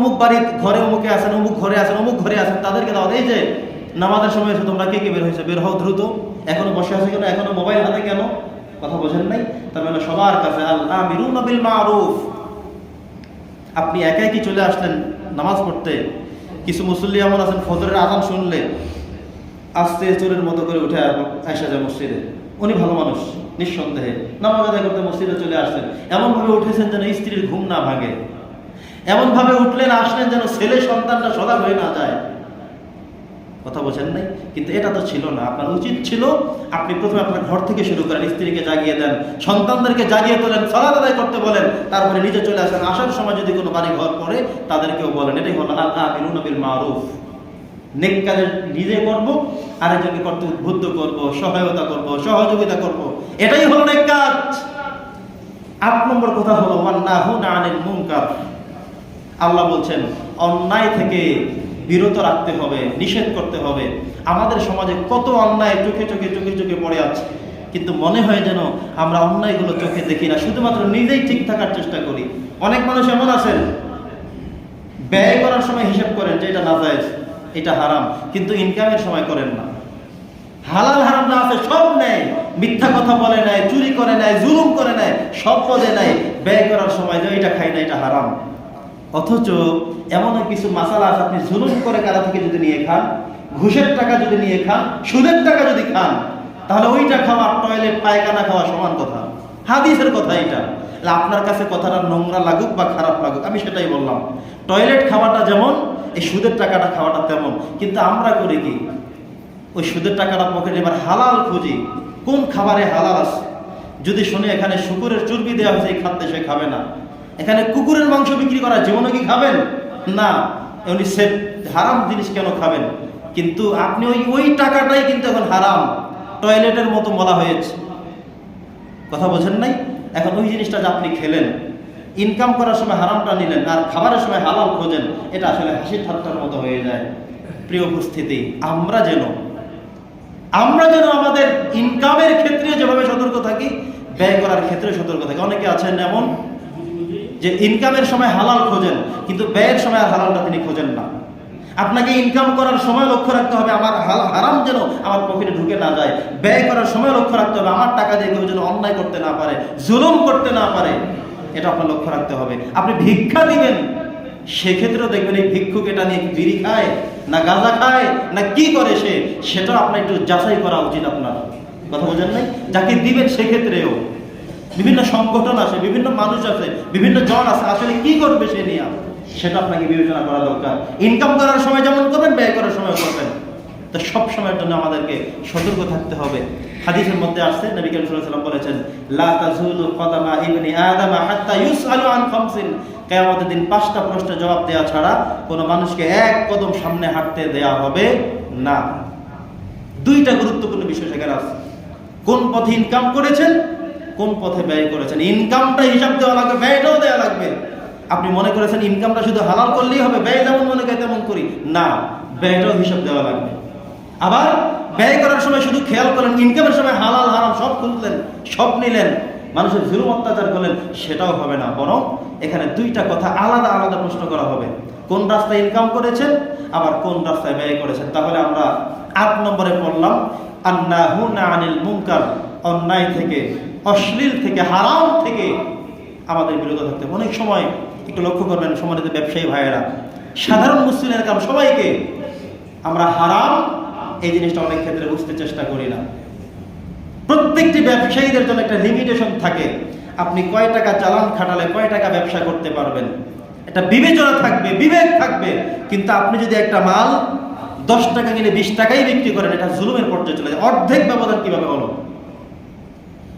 অমুক বাড়ির ঘরে অমুকে আছেন অমুক ঘরে আছেন অমুক ঘরে আছেন তাদেরকে দাওয়াত, এই যে নামাজের সময় এসে তোমরা কে কে বের হয়েছে? বের হও দ্রুত। এখনও বসে আছে কেন? এখনও মোবাইল হাতে কেন? কথা বোঝেন নাই? তার মানে সবার কাছে আল্লাহ মিরুন বিল মারুফ আপনি একাই কি চলে আসলেন নামাজ পড়তে? কিছু মুসল্লি এমন আছেন, ফজরের আজান শুনলে আস্তে চোরের মতো করে উঠে আসা যায় মসজিদে। উনি ভালো মানুষ, নিঃসন্দেহে। নামাজ আদায় করতে মসজিদে চলে আসছেন। এমনভাবে উঠেছেন যেন স্ত্রীর ঘুম না ভাঙে। এমনভাবে উঠলেন, আসলেন যেন ছেলে সন্তানটা সদা হয়ে না যায়। কথা বোঝেন নাই? কিন্তু এটা তো ছিল না। আপনার উচিত ছিল, আপনি প্রথমে আপনার ঘর থেকে শুরু করেন, স্ত্রীকে জাগিয়ে দেন, সন্তানদেরকে জাগিয়ে তোলেন সালাদ আদায় করতে বলেন, তারপরে নিজে চলে আসেন। আসার সময় যদি কোনো বাড়ি ঘর পড়ে, তাদেরকেও বলেন, এটাই হলো আল্লাহ বিল মারুফ। নেক কাজে নিজে করব, আরেকজনকে করতে উদ্বুদ্ধ করব, সহায়তা করব, সহযোগিতা করব। এটাই হলো নেক কাজ। আট নম্বর কথা হলো আল্লাহ বলছেন, অন্যায় থেকে বিরত রাখতে হবে, নিষেধ করতে হবে। আমাদের সমাজে কত অন্যায় চোখে চোখে চোখে চোখে পড়ে আছে, কিন্তু মনে হয় যেন আমরা অন্যায়গুলো চোখে দেখি না, শুধুমাত্র নিজেই ঠিক থাকার চেষ্টা করি। অনেক মানুষ এমন আছেন, ব্যয় করার সময় হিসাব করেন যে এটা নাজায়েজ, এটা হারাম, কিন্তু ইনকামের সময় করেন না। হালাল হারাম না আছে, সব নেয়। মিথ্যা কথা বলে নেয়, চুরি করে নেয়, জুলুম করে নেয়, সব পদে নেয়। ব্যয় করার সময় যে এটা খাই না, এটা হারাম। অথচ এমন কিছু মাসালা আছে, আপনি জুলুম করে কারা থেকে যদি নিয়ে খান, ঘুষের টাকা যদি নিয়ে খান, সুদের টাকা যদি খান, তাহলে ওইটা খাওয়া টয়লেট, পায়খানা খাওয়া সমান কথা। হাদিসের কথা এটা। আপনার কাছে কথাটা নোংরা লাগুক বা খারাপ লাগুক, আমি সেটাই বললাম। টয়লেট খাওয়াটা যেমন, এই সুদের টাকাটা খাওয়াটা তেমন। কিন্তু আমরা করি কি? ওই সুদের টাকাটা পকেটে এবার হালাল খুঁজি। কোন খাবারে হালাল আছে? যদি শুনে এখানে শুকুরের চর্বি দেওয়া হয়েছে, এই খাদ্যে সে খাবে না। এখানে কুকুরের মাংস বিক্রি করা জীবনে কি খাবেন? না। উনি সে হারাম জিনিস কেন খাবেন? কিন্তু আপনি ওই ওই টাকাটাই কিন্তু এখন হারাম। টয়লেটের মতো বলা হয়েছে। কথা বোঝেন নাই? এখন ওই জিনিসটা যে আপনি খেলেন ইনকাম করার সময় হারামটা নিলেন আর খাবারের সময় হালাল খোঁজেন, এটা আসলে হাসি ঠাট্টার মতো হয়ে যায়। প্রিয় উপস্থিতি, আমরা যেন আমরা যেন আমাদের ইনকামের ক্ষেত্রে যেভাবে সতর্ক থাকি, ব্যয় করার ক্ষেত্রে সতর্ক থাকি। অনেকে আছেন এমন যে ইনকামের সময় হালাল খোঁজেন, কিন্তু ব্যয়ের সময় আর হালালটা তিনি খোঁজেন না। আপনাকে ইনকাম করার সময় লক্ষ্য রাখতে হবে, আমার হারাম যেন আমার পকেটে ঢুকে না যায়। ব্যয় করার সময় লক্ষ্য রাখতে হবে, আমার টাকা দিয়ে কেউ যেন অন্যায় করতে না পারে, জুলুম করতে না পারে, এটা আপনার লক্ষ্য রাখতে হবে। আপনি ভিক্ষা দিবেন, সেক্ষেত্রেও দেখবেন এই ভিক্ষুক এটা নিয়ে বিড়ি খায়, না গাঁজা খায়, না কি করে সে, সেটাও আপনার একটু যাচাই করা উচিত আপনার। কথা বোঝেন নাই? যাকে দিবেন সেক্ষেত্রেও। বিভিন্ন সংগঠন আছে, বিভিন্ন মানুষ আছে, বিভিন্ন জন আছে, আসলে কি করবে সে নিয়ে? সেটা আপনাকে বিবেচনা করা দরকার। ইনকাম করার সময় যেমন করবেন, ব্যয় করার সময় করবেন। তো সব সময়ের জন্য আমাদেরকে সতর্ক থাকতে হবে। হাদিসের মধ্যে আসছে, নবী করিম সাল্লাল্লাহু বলেছেন, লা তাজুলু কদামা ইবনি আদম হাত্তা ইউসআলু আন খামসিন। কিয়ামতের দিন পাঁচটা প্রশ্নের জবাব দেওয়া ছাড়া কোনো মানুষকে এক কদম সামনে হাঁটতে দেয়া হবে না। দুইটা গুরুত্বপূর্ণ বিষয় সেখানে আছে। কোন পথে ইনকাম করেছেন কোন পথে ব্যয় করেছেন? ইনকামটা হিসাব দেওয়া লাগবে, ব্যয়টাও দেওয়া লাগবে। আপনি মনে করেছেন ইনকামটা শুধু হালাল করলেই হবে, ব্যয় যেমন মনে করে তেমন করি। না, ব্যয়টাও হিসাব দেওয়া লাগবে। আবার ব্যয় করার সময় শুধু খেয়াল করেন ইনকামের সময় হালাল, হারাম সব খুঁজলেন, সব নিলেন, মানুষের জুলুম অত্যাচার করলেন, সেটাও হবে না। বরং এখানে দুইটা কথা আলাদা আলাদা প্রশ্ন করা হবে। কোন রাস্তায় ইনকাম করেছেন, আবার কোন রাস্তায় ব্যয় করেছেন? তাহলে আমরা আট নম্বরে পড়লাম আন্নাহু না আনিল মুনকার, অন্যায় থেকে অশ্লীল থেকে, হারাম থেকে আমাদের বিরত থাকতে অনেক সময় একটু লক্ষ্য করবেন, সমাজের ব্যবসায়ী ভাইয়েরা, সাধারণ মুসলিমের কাম সবাইকে আমরা হারাম এই জিনিসটা অনেক ক্ষেত্রে বুঝতে চেষ্টা করি না। প্রত্যেকটি ব্যবসায়ীদের জন্য একটা লিমিটেশন থাকে। আপনি কয় টাকা চালান খাটালে কয় টাকা ব্যবসা করতে পারবেন? এটা বিবেচনা থাকবে, বিবেক থাকবে। কিন্তু আপনি যদি একটা মাল দশ টাকা কিনে বিশ টাকাই বিক্রি করেন, এটা জুলুমের পর্যায়ে চলে যায়। অর্ধেক ব্যবধান কীভাবে হলো?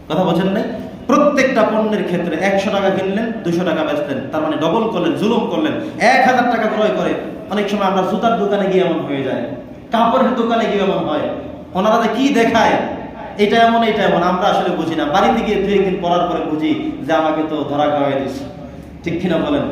কথা বোঝেন নাই? প্রত্যেকটা পণ্যের ক্ষেত্রে একশো টাকা কিনলেন, দুশো টাকা বেচলেন। তার মানে ডবল করলেন, জুলুম করলেন, এক হাজার টাকা ক্রয় করে অনেক সময় আমরা জুতার দোকানে গিয়ে এমন হয়ে যায়, কাপড়ের দোকানে গিয়ে এমন হয়। ওনারা যে কি দেখায়, এটা এমন এটা এমন, আমরা আসলে বুঝি না। বাড়িতে গিয়ে দু একদিন পড়ার পরে বুঝি যে আমাকে তো ধরা খাওয়াই দিচ্ছে ঠিক কিনা বলেন?